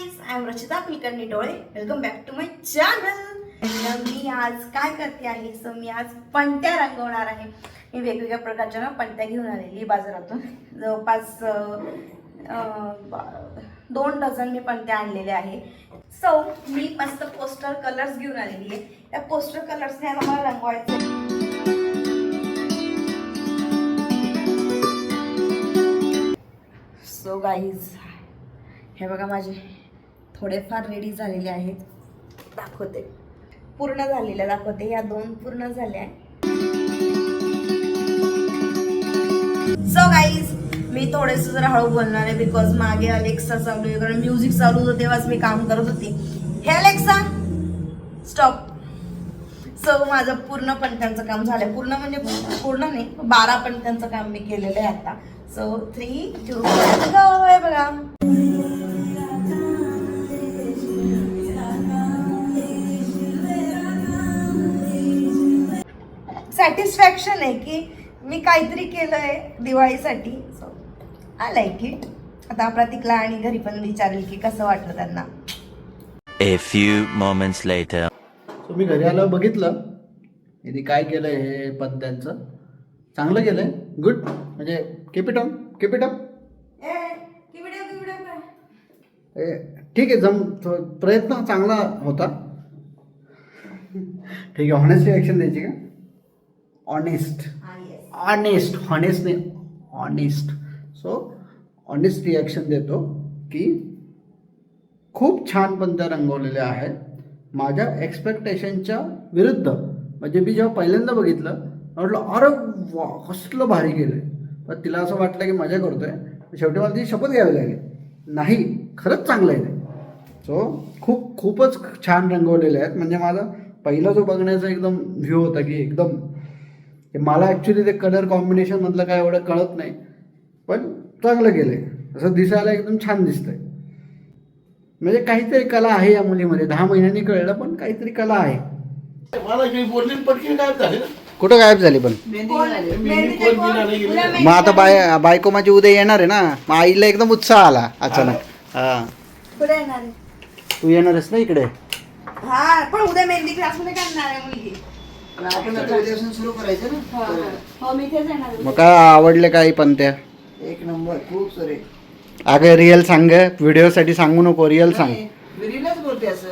Guys I am Rachita Kulkarni Dole welcome back to my channel मी आज काय करते आहे? सो मी आज पणत्या रंगवणार आहे. मी वेगवेगळ्या प्रकारच्या ना पणत्या घेऊन आलेली बाजारातून. जवळपास दोन डझन मी पणत्या आणलेल्या आहे. सो मी मस्त पोस्टर कलर्स घेऊन आलेली आहे. त्या पोस्टर कलर्सने मला रंगवायचं सो गाईज हे बघा माझे. थोडेफार रेडी झालेले आहेत. दाखवते. पूर्ण झालेल्या दाखवते. या दोन पूर्ण झाल्या. सो गाईज मी थोडेस जरा हळू बोलणार आहे बिकॉज मागे अलेक्सा चालू आहे. कारण म्युझिक चालू होतं तेव्हाच मी काम करत होती. हे अलेक्सा स्टॉप सो माझं पूर्ण पणत्यांचं काम झालंय. पूर्ण म्हणजे पूर्ण नाही बारा पणत्यांचं काम मी केलेलं आहे आता. सो थ्री टू गो बघा. सॅटिस्फॅक्शन आहे की मी काहीतरी केलंय दिवाळीसाठी. सो आय लाईक इट आता प्रतीकला आणि घरी पण विचारेल की कसं वाटलं त्यांना. A few moments later. So मी घरी आलं बघितलं. यांनी काय केलं हे पत्त्यांचं चांगलं केलं आहे गुड म्हणजे केपिटम केपिटम ए ए ठीक आहे जम प्रयत्न चांगला होता. ठीक आहे ऑनेस्ट रिॲक्शन द्यायची का? ऑनेस्ट ऑनेस्ट हॉनेस्ट नाही ऑनेस्ट सो ऑनेस्ट रिॲक्शन देतो की खूप छान पंत्या रंगवलेल्या आहेत. माझ्या एक्सपेक्टेशनच्या विरुद्ध म्हणजे मी जेव्हा पहिल्यांदा बघितलं म्हटलं अरे वा कसलं भारी केलं आहे पण तिला असं वाटलं की मजा करतोय. शेवटी मला ती शपथ घ्यावी लागेल. नाही खरंच चांगलं आहे. सो खूप खूपच छान रंगवलेले आहेत. म्हणजे माझा पहिला जो बघण्याचा एकदम व्ह्यू होता की एकदम ते मला ॲक्च्युली ते कलर कॉम्बिनेशनमधलं काय एवढं कळत नाही पण चांगलं केलं आहे असं दिसायला एकदम छान दिसतंय. म्हणजे काहीतरी कला आहे या मुलीमध्ये. दहा महिन्यांनी कळलं पण काहीतरी कला आहे. मला काही बोलली आणि पटकन गायब झाले ना. कुठं गायब झाली पण? मग आता बाय बायको माझी उद्या येणार आहे ना. मग आईला एकदम उत्साह आला अचानक. हा. कुठे येणार आहे? तू येणारच ना इकडे. हा पण उद्या मेहंदी क्लासमध्ये करणार आहे मुलगी. आपण आता उद्यापासून सुरू करायचं ना? हो मी इथेच येणार आहे. मग काय आवडले काही पण त्या एक नंबर खूप सरे. अगं रिअल सांग व्हिडिओसाठी सांगू नको रिअल सांग. मी रिअलच बोलते असं.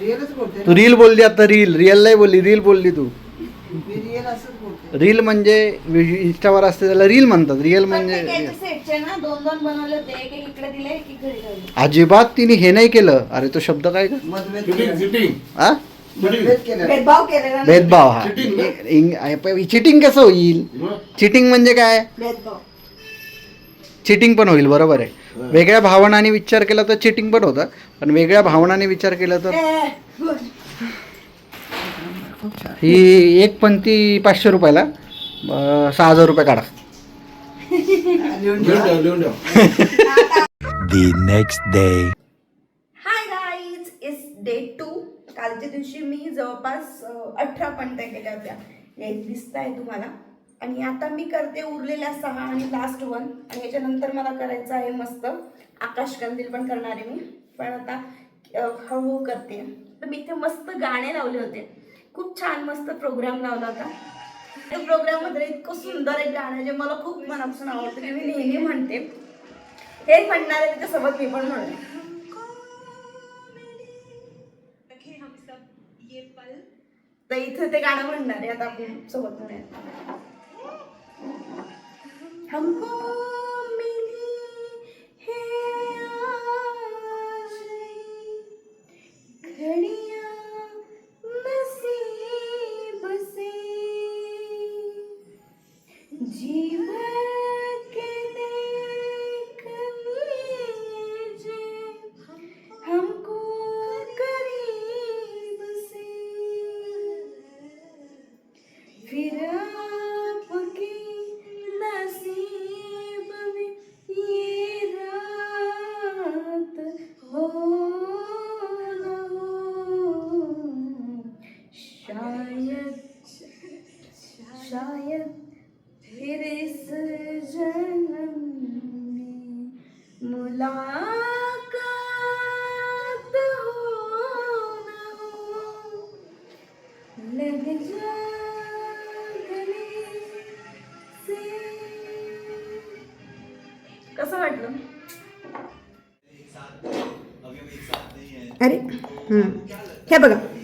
रिअलच बोलते तू रील बोलली आता रील रिअल नाही बोलली रील बोलली तू. मी रिअल असंच बोलते. रील म्हणजे इंस्टावर असते त्याला रील म्हणतात. रिअल म्हणजे प्रत्येक याचे सेटचे ना दोन दोन बनवले होते एक एक इकडे दिले एक एक घरी ठेवले अजिबात तिने हे नाही केलं. अरे तो शब्द काय का हा केला भेदभाव केलेला भेदभाव हा. Cheating चिटिंग कसं होईल? चिटिंग म्हणजे काय? भेदभाव. चिटिंग पण होईल बरोबर आहे. वेगळ्या भावनाने विचार केला तर चिटिंग पण होतं. पण वेगळ्या भावनाने विचार केला तर? ए, गुड. ही एक पंक्ती पाचशे रुपयाला. अं, सहा हजार रुपये काढा. लिहून ठेवा. The next day. Guys it's day two कालच्या दिवशी मी जवळपास अठरा पणत्या केल्या होत्या. हे दिसत आहे तुम्हाला. आणि आता मी करते उरलेल्या सहा आणि लास्ट वन आणि याच्यानंतर मला करायचं आहे मस्त. आकाशकंदील पण करणार आहे मी. पण आता हळूहळू करते. तर मी इथे मस्त गाणे लावले होते. खूप छान मस्त प्रोग्राम लावला होता. त्या प्रोग्राममध्ये इतकं सुंदर एक गाणं जे मला खूप मनापासून आवडतं. की मी नेहमी म्हणते. हे म्हणणार आहे त्याच्यासोबत मी पण म्हणते. तर इथं ते गाणं म्हणणार आहे आता आपण सोबत म्हणूया हमको मिली है शायद फिर इस जन्म में मुलाकात हो न हो। लग से। कसं वाटलं? अरे हम्म. क्या बघा.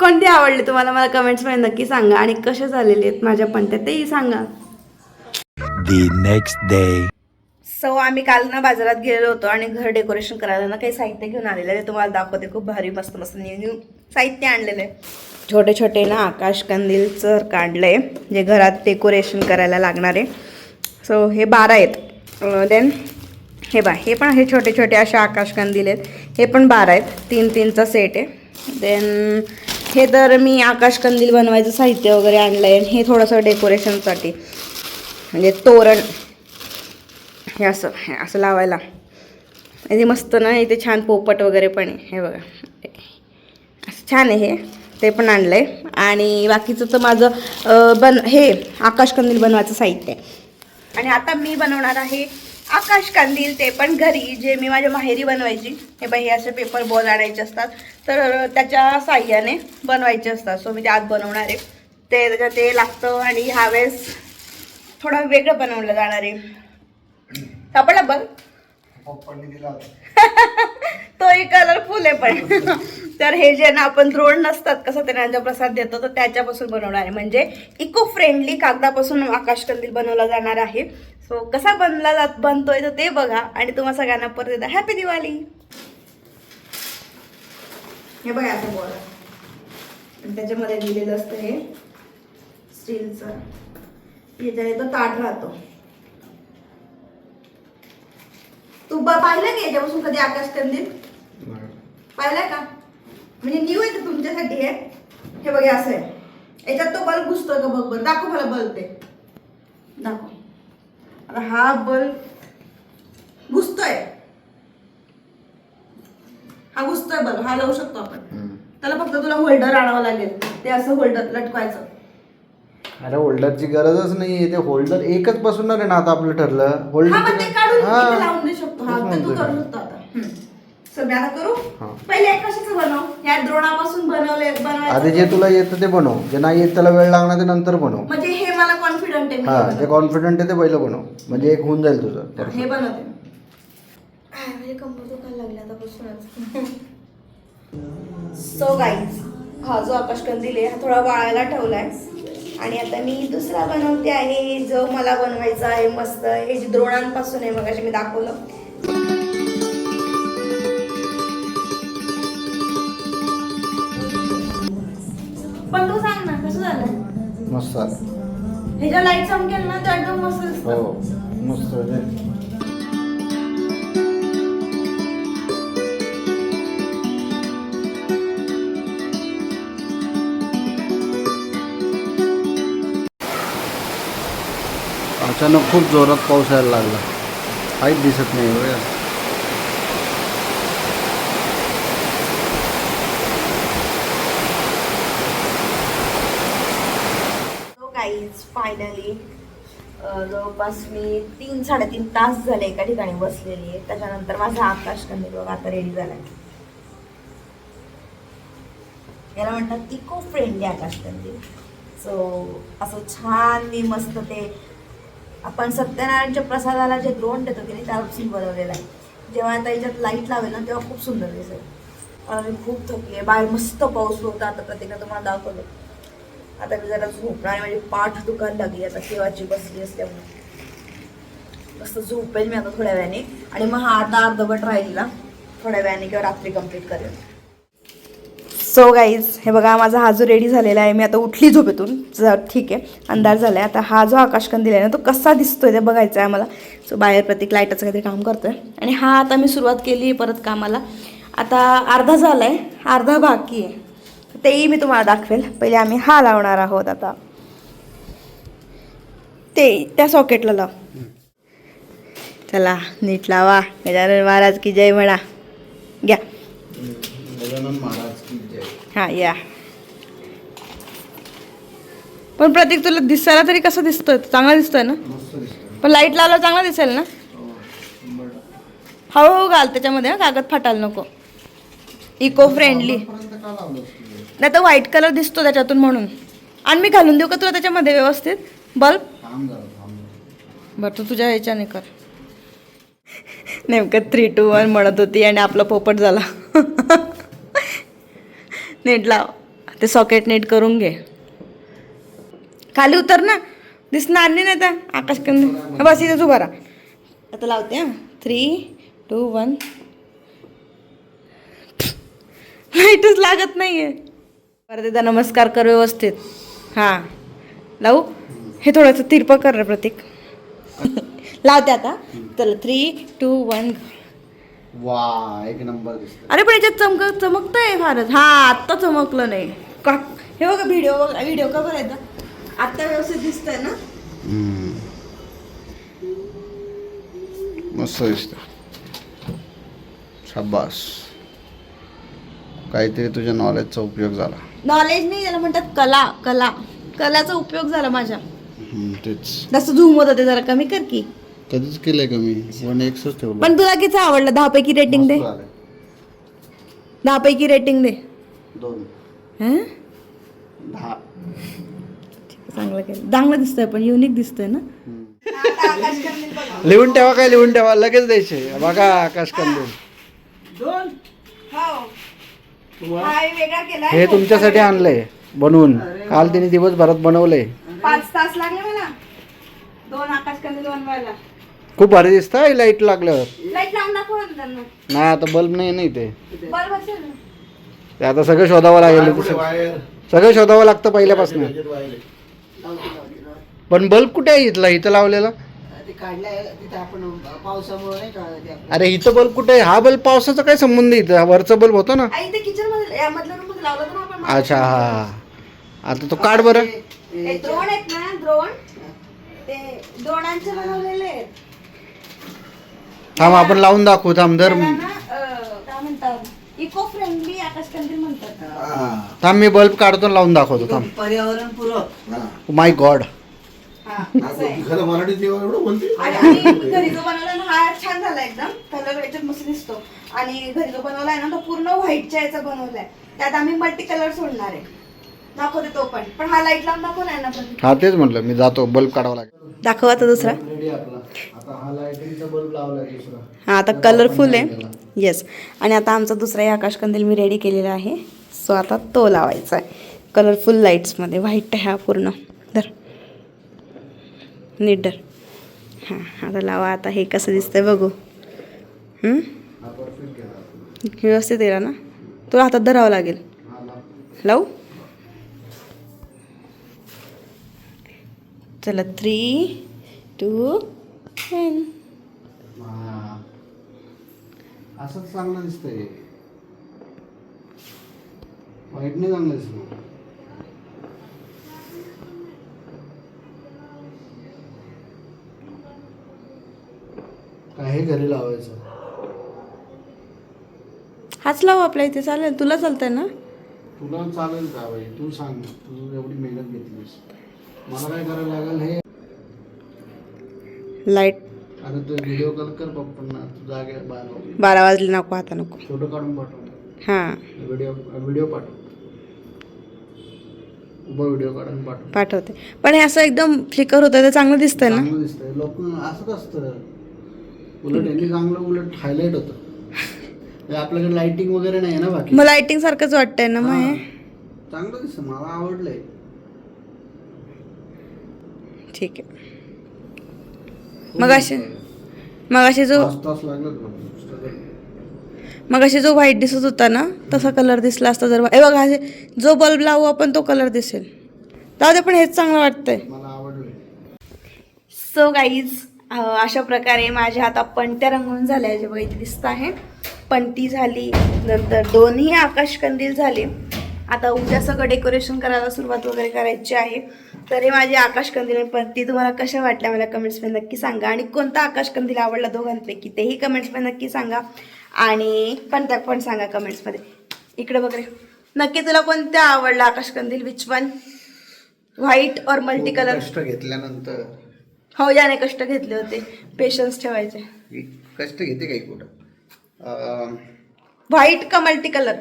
कोणते आवडले तुम्हाला? मला कमेंट्समध्ये नक्की सांगा. आणि कसे झालेले आहेत माझ्या पणत्या तेही सांगा. The next day. सो आम्ही काल ना बाजारात गेलेलो होतो आणि घर डेकोरेशन करायला ना काही साहित्य घेऊन आलेलं आहे ते तुम्हाला दाखवते. खूप भारी मस्त मस्त न्यू न्यू साहित्य आणलेलं आहे छोटे छोटे ना आकाश कंदीलचं काढलं आहे जे घरात डेकोरेशन करायला लागणार आहे. सो हे बारा आहेत. देन हे बा हे पण हे छोटे छोटे असे आकाश कंदील आहेत. हे पण बारा आहेत. तीन तीनचा सेट आहे. देन हे तर मी आकाशकंदील बनवायचं साहित्य वगैरे आणलं आहे हे थोडंसं डेकोरेशनसाठी म्हणजे तोरण. हे असं हे असं लावायला. इथे मस्त ना इथे छान पोपट वगैरे पण आहे. हे बघा. असं छान आहे हे. ते पण आणलं आहे आणि बाकीचं तर माझं बन हे आकाशकंदील बनवायचं साहित्य आहे. आणि आता मी बनवणार आहे आकाश कंदील ते पण घरी जे मी माझ्या माहेरी बनवायची हे बाई हे असे पेपर बॉल आणायचे असतात. तर त्याच्या साह्याने बनवायचे असतात. सो मी ते आज बनवणार आहे. ते त्याच्यात ते लागतं आणि ह्यावेळेस थोडं वेगळं बनवलं जाणार आहे. सापडला बघ तोही कलरफुल आहे पण. तर हे जे ना आपण द्रोण नसतात कसं सत्यनारायणचा प्रसाद देतो तर त्याच्यापासून बनवणार आहे. म्हणजे इको फ्रेंडली कागदापासून आकाशकंदील बनवला जाणार आहे. सो कसा बनला जात बनतोय तर ते बघा. आणि तुम्हा सगळ्यांना परत येतात हॅपी दिवाळी हे बघा असं बोल. त्याच्यामध्ये दिलेलं असतं हे. स्टीलचं याच्याने तो ताट राहतो. तू ब- पाहिलं की याच्यापासून कधी आकाश कंदील पाहिलंय का? म्हणजे न्यू आहे ते तुमच्यासाठी आहे हे बघा असं आहे. याच्यात तो बल्ब घुसतोय का बघ बरं. दाखव मला बल्ब ते. दाखव. आता हा बल्ब घुसतोय. हा घुसतोय बल्ब हा लावू शकतो आपण. त्याला फक्त तुला होल्डर आणावं लागेल. ते असं होल्डर लटकवायचं. अरे होल्डरची गरजच नाही ते होल्डर एकच बसवणार आहे ना आता आपलं ठरलं. हा मग ते काढून हा. इथे लावून देऊ शकतो. हा तेच ते तू म्हणतोय करू मी. शकतो आता. हम्म. सो मी आता करू? हा. पहिले एक कशाचं बनव? या द्रोणापासून बनवले आधी बनवायचं जे तुला येतं ते बनव. जे नाही येत त्याला वेळ लागणार ते नंतर बनव. म्हणजे हे मला कॉन्फिडंट आहे मी हा हे जे बनवते. कॉन्फिडंट आहे ते पहिलं बनव. म्हणजे एक होऊन जाईल तुझं. हा, बनवते. काय म्हणजे कंबर दुखायला लागली सो गाईज हा जो आकाश कंदील आहे हा थोडा वाळायला ठेवलाय. आणि आता मी दुसरा बनवते आहे जो मला बनवायचा आहे मस्त हे जे द्रोणांपासून आहे मग मी दाखवलं पण तू सांग ना कसं झालं मस्त. ह्याच्या लाइट चमकेल ना तर एकदम मस्त दिसतं. हो मस्त अचानक खूप जोरात पाऊस यायला लागला. काहीच दिसत नाही हो सो फायनली जवळपास मी तीन साडेतीन तास झाले एका ठिकाणी बसलेली आहे. त्याच्यानंतर माझा आकाश कंदील बघा आता रेडी झाला. याला म्हणतात इको फ्रेंडली आकाश कंदील सो असं छान मी मस्त ते आपण सत्यनारायणच्या प्रसादाला जे द्रोण देतो की नाही उसी बनवलेला आहे. जेव्हा आता याच्यात लाइट लावेल ना तेव्हा खूप सुंदर दिसेल. आणि खूप थकली आहे. बाहेर मस्त पाऊस होता आता प्रत्येक तुम्हाला दाखवलं. आता मी जरा झोपणार नाही माझी पाठ दुखायला लागली आता केव्हाची बसली असल्यामुळे. मस्त झोपेल मी आता थोड्या वेळाने. आणि मग हा आता अर्धवट राहिला थोड्या वेळाने किंवा रात्री कंप्लीट करेल. सो गाईज हे बघा माझा हा जो रेडी झालेला आहे मी आता उठली झोपेतून. ठीक आहे अंधार झाला आहे आता हा जो आकाशकंदील आहे ना तो कसा दिसतोय ते बघायचं आहे आम्हाला. सो बाहेर प्रत्येक लाईटाचं काहीतरी काम करतोय. आणि हा आता मी सुरुवात केली परत कामाला. आता अर्धा झाला आहे अर्धा बाकी आहे. तेही मी तुम्हाला दाखवेल. पहिले आम्ही हा लावणार आहोत आता. ते त्या सॉकेटला लाव. चला नीट लावा. गजानन महाराज की जय म्हणा. घ्या. महाराज हा या. पण प्रतीक तुला दिसायला तरी कसं दिसतोय? चांगला दिसतोय ना? पण लाइट लावला चांगला दिसेल ना? हळूहळू घाल त्याच्यामध्ये हं, कागद फाटायला नको. इको फ्रेंडली नाही तर व्हाईट कलर दिसतो त्याच्यातून म्हणून. आणि मी घालून देऊ का तुला त्याच्यामध्ये व्यवस्थित? बल्ब? बरं तू तुझ्या ह्याच्याने कर. नेमकं थ्री टू वन म्हणत होती आणि आपला पोपट झाला. नेट लाव. ते सॉकेट नेट करून घे. खाली उतर ना. दिसणार नाही ना आता. आकाश कमी. बस इथेच उभा राहा. आता लावते हां. थ्री टू वन लाईटच लागत नाही आहे बरं दादा नमस्कार कर व्यवस्थित. हां. लावू? हे थोडंसं तिरपं कर रे प्रतीक. लावते आता. चला थ्री टू वन वा एक नंबर दिसत अरे पण याच्यात चमक चमकतंय फारच. हा आत्ता चमकलं नाही. का हे बघा व्हिडिओ व्हिडिओ का बघायचा आत्ता व्यवस्थित दिसतंय ना? मस्त दिसत शाबास. काहीतरी तुझ्या नॉलेजचा उपयोग झाला. नॉलेज नाही त्याला म्हणतात कला कला. कलाचा उपयोग झाला माझ्या. हम्म, तेच. जास्त झूम होत होते जरा कमी कर की. कधीच केलंय का मी? वन एक्सच ठेवलं पण तुला किती आवडलं? दहा पैकी रेटिंग दे. मस्त. दहा पैकी रेटिंग दे. दोन. हं? दहा. चांगलं केलं. चांगलं दिसतंय पण युनिक दिसतंय ना? लिहून ठेवा काय लिहून ठेवा. लगेच द्यायचे. बघा आकाश वेगळा केला हे तुमच्यासाठी आणलंय बनवून. काल तिने दिवसभरात बनवलंय. पाच तास लागले मला. दोन आकाश कंदील बनवायला खूप भारी दिसतं लाइट लागल्यावर लाइट लावून दाखव ना त्यांना नाही आता बल्ब नाही ना इथे बरं बसेल ना. ते आता सगळं शोधावं लागेल कुठे वायर सगळं शोधावं लागतं पहिल्यापासून त्याच्यात वायर आहे. पण बल्ब कुठे आहे इथला इथं लावलेला ते काढलाय तिथे आपण पावसामुळे नाही का ते आपलं- अरे इथं बल्ब कुठे आहे हा बल्ब पावसाचा काय संबंध आहे इथं वरचा बल्ब होता ना आई ते किचनमध्ये या मधल्या रूममध्ये लावलं तर आपण अच्छा हा हा. आता तो काढ बरं हे द्रोण आहेत ना द्रोण ते द्रोणांचे बनवलेले आहेत थांब आपण लावून दाखवू थांब धर त्याला ना, अं, काय म्हणतात? इको फ्रेंडली आकाश कंदील म्हणतात. थांब मी बल्ब काढतो आणि लावून दाखवतो थांब. पर्यावरण पूरक माय गॉड हा, असं आहे. खरं मराठीत तेव्हा एवढं बोलते. आणि आम्ही घरी जो बनवला ना हा छान झाला एकदम. कलर याच्यात मस्त दिसतो. आणि घरी जो बनवलाय ना तो पूर्ण व्हाईटच्या याचा बनवलाय. त्यात आम्ही मल्टी कलर सोडणार आहे. दाखवते तो पण. पण हा लाइट लावून दाखव ना पण. हा तेच म्हटलं मी जातो बल्ब काढावा लागेल. दाखव आता दुसरा. रेडी आपला. आता हा बल्ब दुसरा. हा आता कलरफुल आहे. येस आणि आता आमचा दुसराही आकाश कंदील मी रेडी केलेला आहे. सो आता तो लावायचा आहे. कलरफुल लाईट्समध्ये व्हाईट हा पूर्ण. धर. नीट धर. हां आता लावा. आता हे कसं दिसतंय बघू. व्यवस्थित येईल ना? तुला हातात धरावं लागेल. लाव. चला थ्री टू. असंच चांगलं दिसतंय. वाईट नाही चांगलं दिसत काय हे घरी लावायचं? हाच लावू आपल्या इथे चालेल. तुला चालतंय ना? तुला चालेल का बाई? तू सांग. तू एवढी मेहनत घेतलीस. मला काय करायला लागेल हे? लाइट. बारा वाजले. नको आता नको. फोटो काढून पाठव. हां. व्हिडिओ व्हिडिओ पाठव. व्हिडिओ काढून पाठव. पाठवते. पण हे असं एकदम फ्लिकर होतं ते चांगलं दिसतंय ना? दिसतंय. लोक असंच असतं. उलट यांनी चांगलं उलट हायलाईट होतं. आपल्याकडे लाइटिंग वगैरे नाही आहे ना बाकी? मग लाइटिंग सारखंच वाटतंय ना मग हा. चांगलं दिसतं. मला आवडलंय. ठीक आहे. मग असे मग असे जो. मग असे जो व्हाईट दिसत होता ना तसा कलर दिसला असता जर हे बघा जो बल्ब लावू आपण तो कलर दिसेल. जाऊ दे पण हेच चांगलं वाटतंय. सो गाईज अशा प्रकारे माझ्या हातात पणत्या रंगून झाल्या जे बघा इथे दिसत आहे. पणती झाली नंतर दोन्ही आकाश कंदील झाले. आता उद्या सगळं डेकोरेशन करायला सुरुवात वगैरे करायची आहे. तर हे माझे आकाश कंदील आणि पणती तुम्हाला कशा वाटल्या मला कमेंट्समध्ये नक्की सांगा. आणि कोणता आकाश कंदील आवडला दोघांपैकी तेही कमेंट्समध्ये नक्की सांगा. आणि पणत्या पण सांगा कमेंट्समध्ये इकडे वगैरे नक्की तुला कोणत्या आवडला आकाश कंदील? विच वन व्हाईट और मल्टी कलर कष्ट घेतल्यानंतर. हो ज्याने कष्ट घेतले होते. पेशन्स ठेवायचे. कष्ट घेते काही कुठं? व्हाईट का मल्टी कलर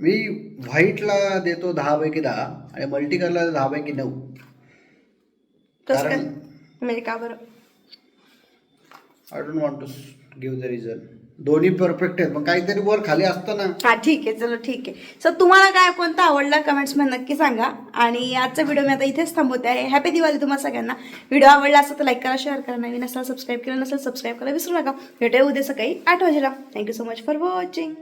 मी व्हाईटला देतो दहा पैकी दहा आणि मल्टी कलरला दहा पैकी नऊ. कसं काय? कारण- म्हणजे का बरं? I don't want to give the reason दोन्ही परफेक्ट आहेत मग काहीतरी वर खाली असतं ना. हा ठीक आहे चलो ठीक आहे. सो तुम्हाला काय कोणता आवडला कमेंट्समध्ये नक्की सांगा. आणि आजचा व्हिडिओ मी आता इथेच थांबवते आहे. हॅपी दिवाळी तुम्हाला सगळ्यांना. व्हिडिओ आवडला असेल तर लाईक करा शेअर करा. नवीन असाल सबस्क्राईब केलं नसेल सबस्क्राईब करा. विसरू नका. भेटूया उद्या सकाळी आठ वाजेला. Thank you so much for watching